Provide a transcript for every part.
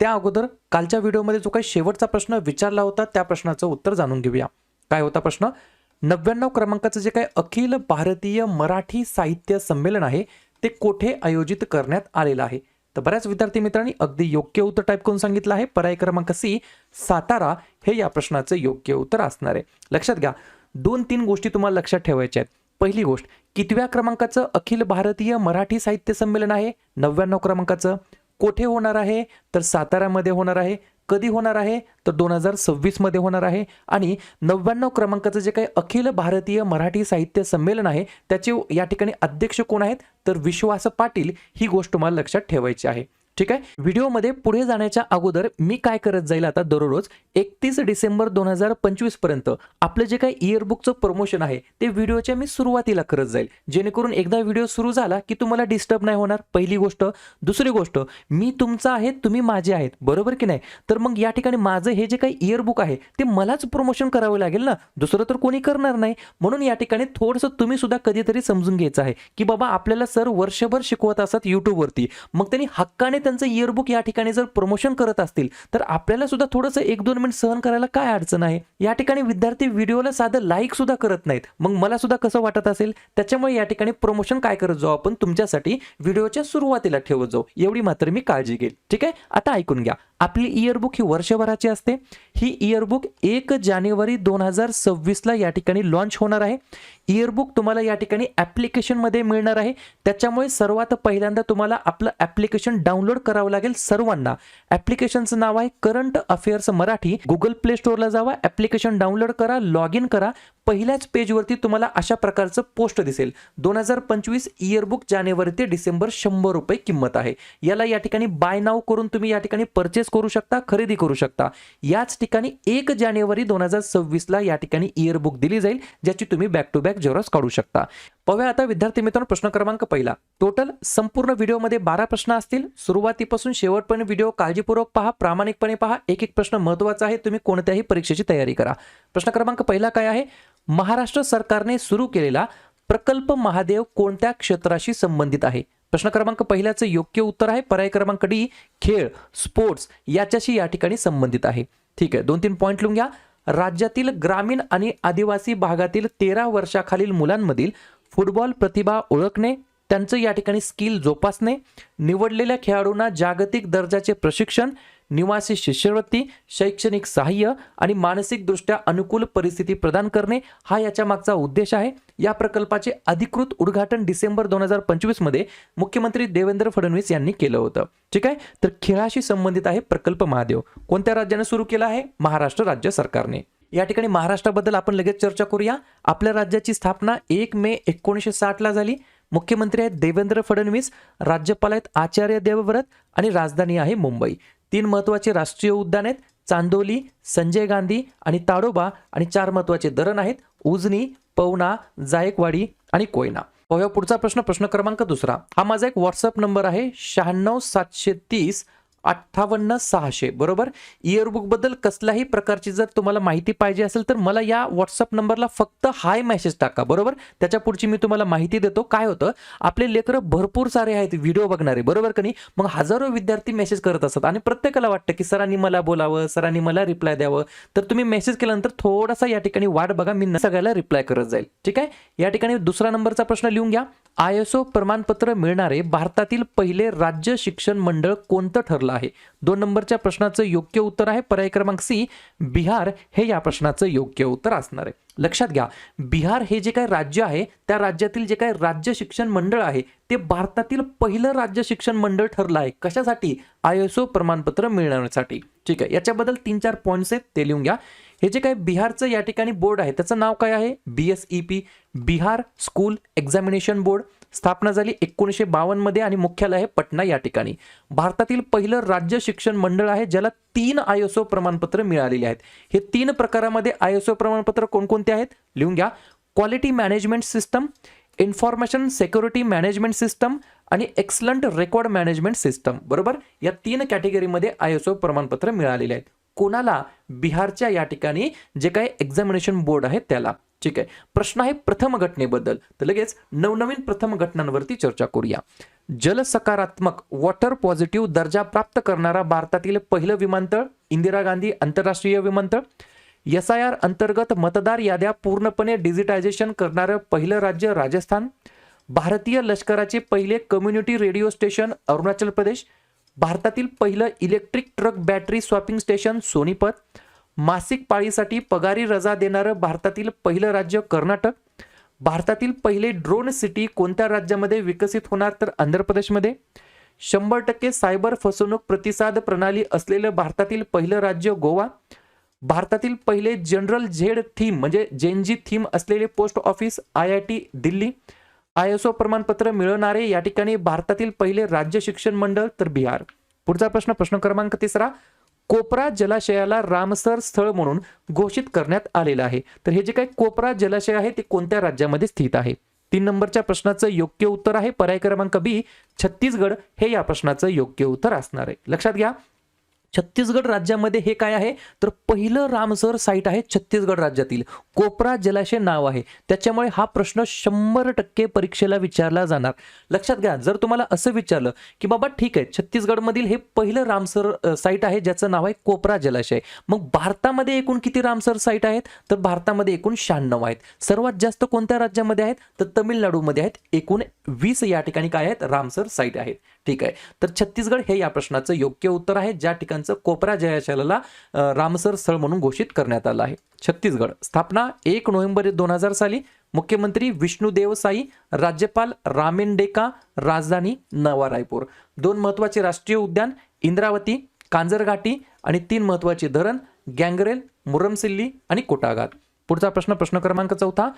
त्या अगोदर कालच्या व्हिडिओमध्ये जो काही शेवटचा प्रश्न विचारला होता त्या प्रश्नाचं उत्तर जाणून घेऊया. काय होता प्रश्न? नव्याण्णव क्रमांकाचं जे काही अखिल भारतीय मराठी साहित्य संमेलन आहे ते कोठे आयोजित करण्यात आलेलं आहे? तर बऱ्याच विद्यार्थी मित्रांनी अगदी योग्य उत्तर टाईप करून सांगितलं आहे. पर्याय क्रमांक सी सातारा हे या प्रश्नाचं योग्य उत्तर असणार आहे. लक्षात घ्या दोन तीन गोष्टी तुम्हाला लक्षात ठेवायच्या आहेत. पहिली गोष्ट कितव्या क्रमांकाचं अखिल भारतीय मराठी साहित्य संमेलन आहे? नव्याण्णव क्रमांकाचं. कोठे होणार आहे? तर साताऱ्यामध्ये होणार आहे. कधी होणार आहे? तर दोन हजार सव्वीसमध्ये होणार आहे. आणि नव्याण्णव क्रमांकाचं जे काही अखिल भारतीय मराठी साहित्य संमेलन आहे त्याचे या ठिकाणी अध्यक्ष कोण आहेत? तर विश्वास पाटील. ही गोष्ट तुम्हाला लक्षात ठेवायची आहे. ठीक आहे? व्हिडिओमध्ये पुढे जाण्याच्या अगोदर मी काय करत जाईल आता दररोज एकतीस डिसेंबर दोन हजार पंचवीसपर्यंत आपलं जे काही इयरबुकचं प्रमोशन आहे ते व्हिडिओच्या मी सुरुवातीला करत जाईल. जेणेकरून एकदा व्हिडिओ सुरू झाला की तुम्हाला डिस्टर्ब नाही होणार पहिली गोष्ट. दुसरी गोष्ट मी तुमचा आहे तुम्ही माझे आहेत बरोबर की नाही? तर मग या ठिकाणी माझं हे जे काही इयरबुक आहे ते मलाच प्रमोशन करावं लागेल ना? दुसरं तर कोणी करणार नाही. म्हणून या ठिकाणी थोडंसं तुम्ही सुद्धा कधीतरी समजून घ्यायचं आहे की बाबा आपल्याला सर वर्षभर शिकवत असतात युट्यूबवरती मग त्यांनी हक्काने त्यांचं इयरबुक या ठिकाणी जर प्रमोशन करत असतील तर आपल्याला सुद्धा थोडंसं एक दोन मिनिट सहन करायला काय अडचण आहे? या ठिकाणी विद्यार्थी व्हिडिओला साधं लाईक सुद्धा करत नाहीत. मग मला सुद्धा कसं वाटत असेल? त्याच्यामुळे या ठिकाणी प्रमोशन काय करत जाऊ आपण? तुमच्यासाठी व्हिडिओच्या सुरुवातीला ठेवत जाऊ. एवढी मात्र मी काळजी घेईल. ठीक आहे? आता ऐकून घ्या. आपली इयरबुक ही वर्षभराची असते. ही इयरबुक एक जानेवारी दोन हजार सव्वीसला या ठिकाणी लॉन्च होणार आहे. इयरबुक तुम्हाला या ठिकाणी ॲप्लिकेशनमध्ये मिळणार आहे. त्याच्यामुळे सर्वात पहिल्यांदा तुम्हाला आपलं ॲप्लिकेशन डाउनलोड करावं लागेल सर्वांना. ॲप्लिकेशनचं नाव आहे current affairs Marathi. Google play स्टोअरला जावा. ॲप्लिकेशन डाउनलोड करा लॉग इन करा. पहिल्याच पेजवरती तुम्हाला अशा प्रकारचं पोस्ट दिसेल. दोन हजार पंचवीस इयरबुक जानेवारी ते डिसेंबर शंभर रुपये किंमत आहे. याला या ठिकाणी बाय नाव करून तुम्ही या ठिकाणी परचेस करू शकता खरेदी करू शकता. याच ठिकाणी एक जानेवारी दोन हजार सव्वीसला या ठिकाणी इयरबुक दिली जाईल ज्याची तुम्ही बॅक टू बॅक जेरॉक्स काढू शकता. पाहूया आता विद्यार्थी मित्रांनो प्रश्न क्रमांक पहिला. टोटल संपूर्ण व्हिडिओमध्ये बारा प्रश्न असतील. सुरुवातीपासून शेवटपर्यंत व्हिडिओ काळजीपूर्वक पहा प्रामाणिकपणे पहा. एक एक प्रश्न महत्त्वाचा आहे तुम्ही कोणत्याही परीक्षेची तयारी करा. प्रश्न क्रमांक पहिला काय आहे? महाराष्ट्र सरकारने सुरू केलेला प्रकल्प महादेव कोणत्या क्षेत्राशी संबंधित आहे? प्रश्न क्रमांक पहिल्याचं योग्य उत्तर आहे. पर्याय क्रमांक डी खेळ स्पोर्ट्स याच्याशी या ठिकाणी संबंधित आहे. ठीक आहे दोन तीन पॉईंट लिहून घ्या. राज्यातील ग्रामीण आणि आदिवासी भागातील तेरा वर्षाखालील मुलांमधील फुटबॉल प्रतिभा ओळखणे त्यांचं या ठिकाणी स्किल जोपासणे निवडलेल्या खेळाडूंना जागतिक दर्जाचे प्रशिक्षण निवासी शिष्यवृत्ती शैक्षणिक सहाय्य आणि मानसिकदृष्ट्या अनुकूल परिस्थिती प्रदान करणे हा याच्या मागचा उद्देश आहे. या प्रकल्पाचे अधिकृत उद्घाटन डिसेंबर दोन हजार पंचवीसमध्ये मुख्यमंत्री देवेंद्र फडणवीस यांनी केलं होतं. ठीक आहे? तर खेळाशी संबंधित आहे प्रकल्प महादेव. कोणत्या राज्याने सुरू केला आहे? महाराष्ट्र राज्य सरकारने. या ठिकाणी महाराष्ट्राबद्दल आपण लगेच चर्चा करूया. आपल्या राज्याची स्थापना एक मे एकोणीसशे साठला झाली. मुख्यमंत्री आहेत देवेंद्र फडणवीस राज्यपाल आहेत आचार्य देवव्रत आणि राजधानी आहे मुंबई. तीन महत्त्वाचे राष्ट्रीय उद्यान आहेत. चांदोली संजय गांधी आणि ताडोबा आणि चार महत्त्वाचे धरण आहेत. उजनी पवना जायकवाडी आणि कोयना. पाहूया पुढचा प्रश्न प्रश्न क्रमांक दुसरा. हा माझा एक व्हॉट्सअप नंबर आहे. शहाण्णव सातशे तीस अठ्ठावन्न सहाशे बरोबर? इयरबुकबद्दल कसल्याही प्रकारची जर तुम्हाला माहिती पाहिजे असेल तर मला या व्हॉट्सअप नंबरला फक्त हाय मेसेज टाका बरोबर? त्याच्या पुढची मी तुम्हाला माहिती देतो. काय होतं? आपले लेकरं भरपूर सारे आहेत व्हिडिओ बघणारे बरोबर का नाही? मग हजारो विद्यार्थी मेसेज करत असतात आणि प्रत्येकाला वाटतं की सरांनी मला बोलावं सरांनी मला रिप्लाय द्यावं. तर तुम्ही मेसेज केल्यानंतर थोडासा या ठिकाणी वाट बघा मी सगळ्याला रिप्लाय करत जाईल. ठीक आहे? या ठिकाणी दुसरा नंबरचा प्रश्न लिहून घ्या. आय एस ओ प्रमाणपत्र मिळणारे भारतातील पहिले राज्य शिक्षण मंडळ कोणतं ठरलं आहे? दोन नंबरच्या प्रश्नाचं योग्य उत्तर आहे. पर्याय क्रमांक सी बिहार. हे या प्रश्नाचं योग्य उत्तर असणार आहे. लक्षात घ्या बिहार हे जे काय राज्य आहे त्या राज्यातील जे काय राज्य शिक्षण मंडळ आहे ते भारतातील पहिलं राज्य शिक्षण मंडळ ठरलं आहे. कशासाठी? आय एस ओ प्रमाणपत्र मिळवण्यासाठी ठीक आहे. याच्याबद्दल तीन चार पॉईंट्स आहेत ते लिहून घ्या. हे जे काय बिहारचं या ठिकाणी बोर्ड आहे त्याचं नाव काय आहे? B S E P Bihar school examination board. स्थापना झाली एकोणीसशे बावन्नमध्ये आणि मुख्यालय आहे पटना या ठिकाणी. भारतातील पहिलं राज्य शिक्षण मंडळ आहे ज्याला तीन आयएसओ प्रमाणपत्र मिळालेली आहेत. हे तीन प्रकारामध्ये आयएसओ प्रमाणपत्र कोणकोणते आहेत? लिहून घ्या. Quality management system information security management system आणि एक्सलंट रेकॉर्ड मॅनेजमेंट सिस्टम बरोबर? या तीन कॅटेगरीमध्ये आय एस ओ प्रमाणपत्र मिळालेले आहेत. कोणाला बिहारच्या या ठिकाणी जे काही एक्झामिनेशन बोर्ड आहे त्याला. ठीक आहे? प्रश्न आहे प्रथम घटनेबद्दल. तर लगेच नवनवीन प्रथम घटनांवरती चर्चा करूया. जलसकारात्मक वॉटर पॉझिटिव्ह दर्जा प्राप्त करणारा भारतातील पहिलं विमानतळ इंदिरा गांधी आंतरराष्ट्रीय विमानतळ. एस आय आर अंतर्गत मतदार याद्या पूर्णपणे डिजिटायझेशन करणारं पहिलं राज्य राजस्थान. भारतीय लष्कराचे पहिले community radio station Arunachal Pradesh. भारतातील पहिलं electric truck battery swapping station Sonipat. मासिक पाळीसाठी पगारी रजा देणारं भारतातील पहिलं राज्य कर्नाटक. भारतातील पहिले ड्रोन सिटी कोणत्या राज्यामध्ये विकसित होणार तर आंध्र प्रदेशमध्ये? शंभर टक्के सायबर फसवणूक प्रतिसाद प्रणाली असलेलं भारतातील पहिलं राज्य गोवा. भारतातील पहिले जनरल झेड थीम म्हणजे जेनजी थीम असलेले post office I I T Delhi. I S O प्रमाणपत्र मिळवणारे या ठिकाणी भारतातील पहिले राज्य शिक्षण मंडळ तर बिहार. पुढचा प्रश्न प्रश्न क्रमांक तिसरा. कोपरा जलाशयाला रामसर स्थळ म्हणून घोषित करण्यात आलेलं आहे. तर हे जे काही कोपरा जलाशय आहे ते कोणत्या राज्यामध्ये स्थित आहे? तीन नंबरच्या प्रश्नाचं योग्य उत्तर आहे. पर्याय क्रमांक बी छत्तीसगड हे या प्रश्नाचं योग्य उत्तर असणार आहे. लक्षात घ्या. छत्तीसगड राज्यामध्ये हे काय आहे? तर पहिलं रामसर साईट आहे छत्तीसगड राज्यातील. कोपरा जलाशय नाव आहे. त्याच्यामुळे हा प्रश्न शंभर टक्के परीक्षेला विचारला जाणार. लक्षात घ्या जर तुम्हाला असं विचारलं की बाबा ठीक आहे छत्तीसगडमधील हे पहिलं रामसर साईट आहे ज्याचं नाव आहे कोपरा जलाशय. मग भारतामध्ये एकूण किती रामसर साईट आहेत? तर भारतामध्ये एकूण शहाण्णव आहेत. सर्वात जास्त कोणत्या राज्यामध्ये आहेत? तर तमिळनाडूमध्ये आहेत. एकूण वीस या ठिकाणी काय आहेत? रामसर साईट आहेत. ठीक आहे. तर छत्तीसगड हे या प्रश्नाचं योग्य उत्तर आहे ज्या ठिकाणचं कोपरा जयाशयाला रामसर स्थळ म्हणून घोषित करण्यात आलं आहे. छत्तीसगड स्थापना एक नोव्हेंबर दोन हजार साली मुख्यमंत्री विष्णुदेव साई राज्यपाल रामेंडेका राजधानी नवा रायपूर दोन महत्त्वाचे राष्ट्रीय उद्यान इंद्रावती कांजरघाटी आणि तीन महत्त्वाचे धरण गँगरेल मुरमसिल्ली आणि कोटाघाट. पुढचा प्रश्न प्रश्न क्रमांक चौथा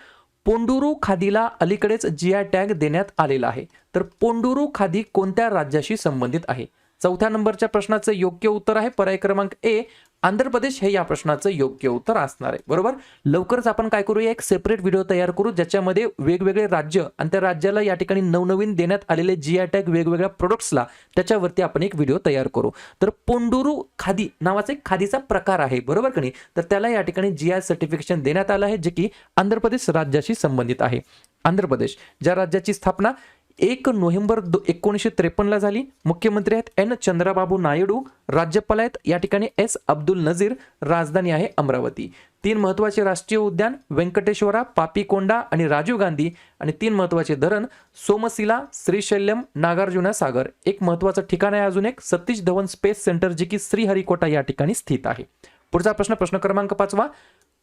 पोंडुरू खादीला अलीकडेच जीआय टॅग देण्यात आलेला आहे. तर पोंडुरू खादी कोणत्या राज्याशी संबंधित आहे? चौथ्या नंबरच्या प्रश्नाचं योग्य उत्तर आहे. पर्याय क्रमांक ए आंध्र प्रदेश हे या प्रश्नाचं योग्य उत्तर असणार आहे. बरोबर? लवकरच आपण काय करूया? एक सेपरेट व्हिडिओ तयार करू ज्याच्यामध्ये वेगवेगळे राज्य आणि त्या राज्याला या ठिकाणी नवनवीन देण्यात आलेले जी आय टॅग वेगवेगळ्या प्रोडक्ट्सला त्याच्यावरती आपण एक व्हिडिओ तयार करू. तर पोंडुरू खादी नावाचा एक खादीचा प्रकार आहे. बरोबर का नाही? तर त्याला या ठिकाणी जी आय सर्टिफिकेशन देण्यात आलं आहे जे की आंध्र प्रदेश राज्याशी संबंधित आहे. आंध्र प्रदेश ज्या राज्याची स्थापना एक नोव्हेंबर दो एकोणीसशे त्रेपन्नला झाली. मुख्यमंत्री आहेत एन. चंद्राबाबू नायडू. राज्यपाल आहेत या ठिकाणी एस. अब्दुल नझीर राजधानी आहे अमरावती. तीन महत्त्वाचे राष्ट्रीय उद्यान व्यंकटेश्वरा पापीकोंडा आणि राजीव गांधी. आणि तीन महत्त्वाचे धरण सोमशिला श्रीशैल्यम नागार्जुना सागर. एक महत्त्वाचं ठिकाण आहे अजून एक सतीश धवन स्पेस सेंटर जे की श्रीहरिकोटा या ठिकाणी स्थित आहे. पुढचा प्रश्न प्रश्न क्रमांक पाचवा.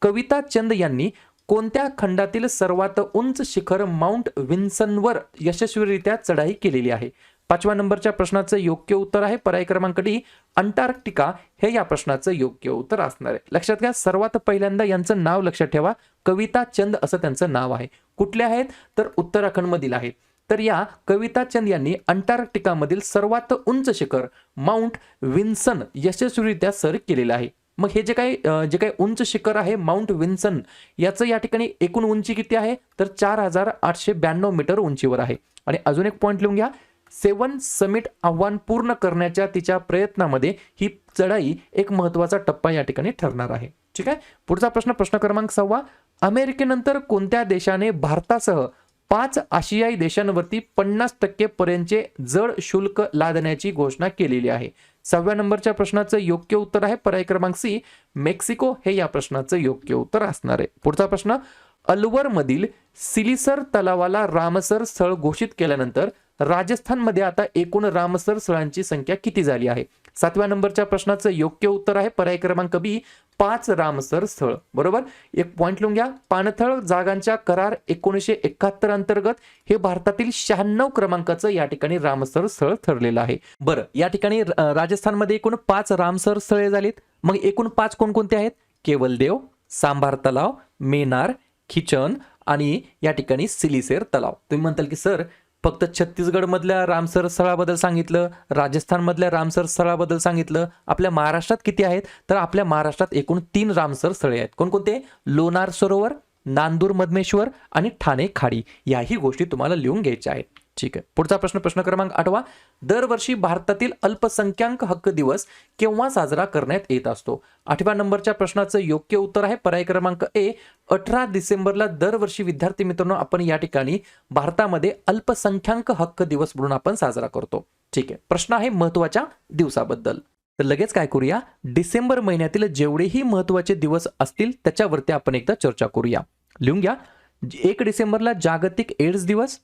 कविता चंद यांनी कोणत्या खंडातील सर्वात उंच शिखर माउंट विन्सनवर यशस्वीरित्या चढाई केलेली आहे? पाचव्या नंबरच्या प्रश्नाचं योग्य उत्तर आहे. पर्याय क्रमांक डी अंटार्क्टिका. हे या प्रश्नाचं योग्य उत्तर असणार आहे. लक्षात घ्या सर्वात पहिल्यांदा यांचं नाव लक्षात ठेवा. कविता चंद असं त्यांचं नाव आहे. कुठले आहेत? तर उत्तराखंडमधील आहेत तर या कविता चंद यांनी अंटार्क्टिकामधील सर्वात उंच शिखर माउंट विन्सन यशस्वीरित्या सर केलेलं आहे. मग हे जे काही जे काही उंच शिखर आहे माउंट विन्सन याचं या ठिकाणी एकूण उंची किती आहे? तर चार हजार आठशे ब्याण्णव मीटर उंचीवर आहे. आणि अजून एक पॉईंट लिहून घ्या. सेवन समिट आव्हान पूर्ण करण्याच्या तिच्या प्रयत्नामध्ये ही चढाई एक महत्त्वाचा टप्पा या ठिकाणी ठरणार आहे. ठीक आहे? पुढचा प्रश्न प्रश्न क्रमांक सहावा अमेरिकेनंतर कोणत्या देशाने भारतासह पाच आशियाई देशांवरती पन्नास टक्के पर्यंतचे जड शुल्क लादण्याची घोषणा केलेली आहे? सहाव्या नंबरच्या प्रश्नाचं योग्य उत्तर आहे. पर्याय क्रमांक सी मेक्सिको हे या प्रश्नाचं योग्य उत्तर असणार आहे. पुढचा प्रश्न अलवरमधील सिलिसर तलावाला रामसर स्थळ घोषित केल्यानंतर राजस्थानमध्ये आता एकूण रामसर स्थळांची संख्या किती झाली आहे? सातव्या नंबरच्या प्रश्नाचं योग्य उत्तर आहे. पर्याय क्रमांक बी पाच रामसर स्थळ. बरोबर? एक पॉइंट लिहून घ्या. पाणथळ जागांच्या करार एकोणीसशे एकाहत्तर अंतर्गत हे भारतातील शहाण्णव क्रमांकाचं या ठिकाणी रामसर स्थळ ठरलेलं आहे. बरं या ठिकाणी राजस्थानमध्ये एकूण पाच रामसर स्थळे झालीत. मग एकूण पाच कोणकोणते आहेत? केवलदेव सांभार तलाव मेनार खिचन आणि या ठिकाणी सिलिसेर तलाव. तुम्ही म्हणताल की सर फक्त छत्तीसगडमधल्या रामसर स्थळाबद्दल सांगितलं राजस्थानमधल्या रामसर स्थळाबद्दल सांगितलं. आपल्या महाराष्ट्रात किती आहेत? तर आपल्या महाराष्ट्रात एकूण तीन रामसर स्थळे आहेत. कोणकोणते? लोणार सरोवर नांदूर मधमेश्वर आणि ठाणे खाडी. याही गोष्टी तुम्हाला लिहून घ्यायच्या आहेत. ठीक आहे. पुढचा प्रश्न प्रश्न क्रमांक आठवा. दरवर्षी भारतातील अल्पसंख्याक हक्क दिवस केव्हा साजरा करण्यात येत असतो? आठव्या नंबरच्या प्रश्नाचं योग्य उत्तर आहे. पर्याय क्रमांक ए अठरा डिसेंबरला दरवर्षी विद्यार्थी मित्रांनो आपण या ठिकाणी भारतामध्ये अल्पसंख्याक हक्क दिवस म्हणून आपण साजरा करतो. ठीक आहे. प्रश्न आहे महत्त्वाच्या दिवसाबद्दल. तर लगेच काय करूया? डिसेंबर महिन्यातील जेवढेही महत्त्वाचे दिवस असतील त्याच्यावरती आपण एकदा चर्चा करूया. लिहून घ्या. एक डिसेंबरला जागतिक एड्स दिवस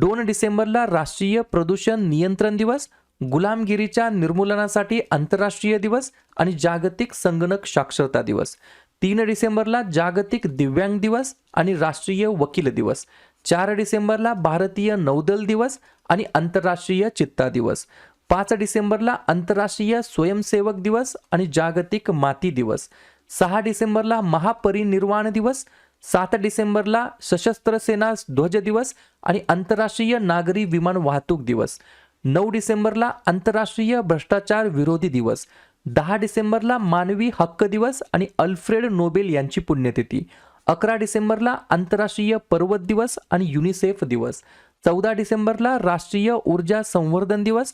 दोन डिसेंबरला राष्ट्रीय प्रदूषण नियंत्रण दिवस गुलामगिरीच्या निर्मूलनासाठी आंतरराष्ट्रीय दिवस आणि जागतिक संगणक साक्षरता दिवस. तीन डिसेंबरला जागतिक दिव्यांग दिवस आणि राष्ट्रीय वकील दिवस. चार डिसेंबरला भारतीय नौदल दिवस आणि आंतरराष्ट्रीय चित्ता दिवस. पाच डिसेंबरला आंतरराष्ट्रीय स्वयंसेवक दिवस आणि जागतिक माती दिवस. सहा डिसेंबरला महापरिनिर्वाण दिवस सात डिसेंबरला सशस्त्र सेना ध्वज दिवस आणि आंतरराष्ट्रीय नागरी विमान वाहतूक दिवस. नऊ डिसेंबरला आंतरराष्ट्रीय भ्रष्टाचार विरोधी दिवस. दहा डिसेंबरला मानवी हक्क दिवस आणि अल्फ्रेड नोबेल यांची पुण्यतिथी. अकरा डिसेंबरला आंतरराष्ट्रीय पर्वत दिवस आणि युनिसेफ दिवस. चौदा डिसेंबरला राष्ट्रीय ऊर्जा संवर्धन दिवस.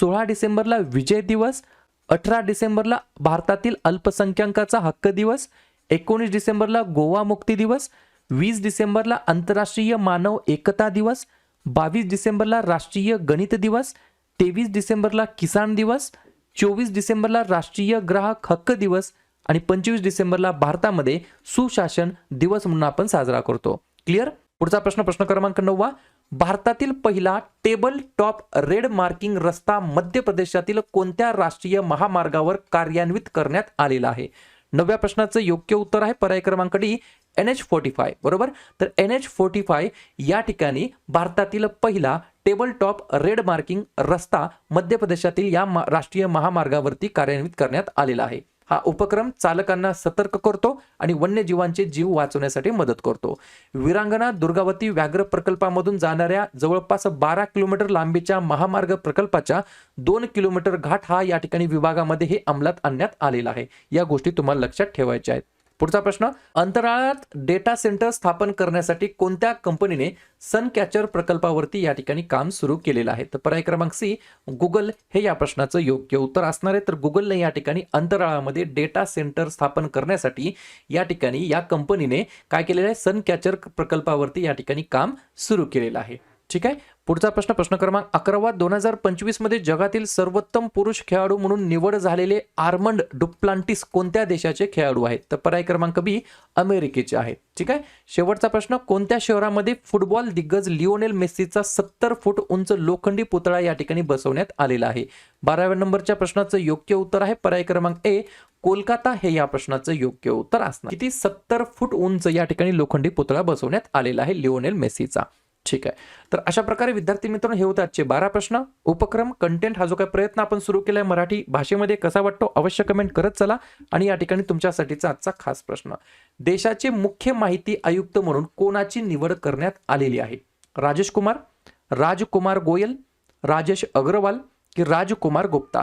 सोळा डिसेंबरला विजय दिवस. अठरा डिसेंबरला भारतातील अल्पसंख्याकाचा हक्क दिवस. एकोणीस डिसेंबरला गोवा मुक्ती दिवस वीस डिसेंबरला आंतरराष्ट्रीय मानव एकता दिवस बावीस डिसेंबरला राष्ट्रीय गणित दिवस तेवीस डिसेंबरला किसान दिवस चोवीस डिसेंबरला राष्ट्रीय ग्राहक हक्क दिवस आणि पंचवीस डिसेंबरला भारतामध्ये सुशासन दिवस म्हणून आपण साजरा करतो. क्लिअर पुढचा प्रश्न प्रश्न क्रमांक नववा. भारतातील पहिला टेबल टॉप रेड मार्किंग रस्ता मध्य प्रदेशातील कोणत्या राष्ट्रीय महामार्गावर कार्यान्वित करण्यात आलेला आहे? नवव्या प्रश्नाचं योग्य उत्तर आहे पर्याय क्रमांक D N H forty five बरोबर? तर एन एच फोर्टी फाय या ठिकाणी भारतातील पहिला टेबल टॉप रेड मार्किंग रस्ता मध्य प्रदेशातील या मा- राष्ट्रीय महामार्गावरती कार्यान्वित करण्यात आलेला आहे. हा उपक्रम चालकांना सतर्क करतो आणि वन्यजीवांचे जीव वाचवण्यासाठी मदत करतो. विरांगणा दुर्गावती व्याघ्र प्रकल्पामधून जाणाऱ्या जवळपास बारा किलोमीटर लांबीच्या महामार्ग प्रकल्पाच्या दोन किलोमीटर घाट हा या ठिकाणी विभागामध्ये हे अंमलात आणण्यात आलेला आहे. या गोष्टी तुम्हाला लक्षात ठेवायच्या आहेत. पुढचा प्रश्न अंतराळात डेटा सेंटर स्थापन करण्यासाठी कोणत्या कंपनीने सन कॅचर प्रकल्पावरती या ठिकाणी काम सुरू केलेलं आहे? तर पर्याय क्रमांक सी गुगल हे या प्रश्नाचं योग्य उत्तर असणार आहे. तर गुगलने या ठिकाणी अंतराळामध्ये डेटा सेंटर स्थापन करण्यासाठी या ठिकाणी या कंपनीने काय केलेलं आहे? सन कॅचर प्रकल्पावरती या ठिकाणी काम सुरू केलेलं आहे. ठीक आहे? पुढचा प्रश्न प्रश्न क्रमांक अकरावा. दोन हजार पंचवीसमध्ये जगातील सर्वोत्तम पुरुष खेळाडू म्हणून निवड झालेले आर्मंड डुप्लांटिस कोणत्या देशाचे खेळाडू आहेत? तर पर्याय क्रमांक बी अमेरिकेचे आहेत. ठीक आहे? शेवटचा प्रश्न कोणत्या शहरामध्ये फुटबॉल दिग्गज लिओनेल मेस्सीचा सत्तर फूट उंच लोखंडी पुतळा या ठिकाणी बसवण्यात आलेला आहे? बाराव्या नंबरच्या प्रश्नाचं योग्य उत्तर आहे. पर्याय क्रमांक ए कोलकाता हे या प्रश्नाचं योग्य उत्तर असणार. किती सत्तर फूट उंच या ठिकाणी लोखंडी पुतळा बसवण्यात आलेला आहे लिओनेल मेस्सीचा? ठीक आहे. तर अशा प्रकारे विद्यार्थी मित्रांनो हे होते आजचे बारा प्रश्न. उपक्रम कंटेंट हा जो काही प्रयत्न आपण सुरू केलाय मराठी भाषेमध्ये कसा वाटतो अवश्य कमेंट करत चला. आणि या ठिकाणी तुमच्यासाठीचा आजचा खास प्रश्न देशाचे मुख्य माहिती आयुक्त म्हणून कोणाची निवड करण्यात आलेली आहे? राजेश कुमार राजकुमार गोयल राजेश अग्रवाल की राजकुमार गुप्ता?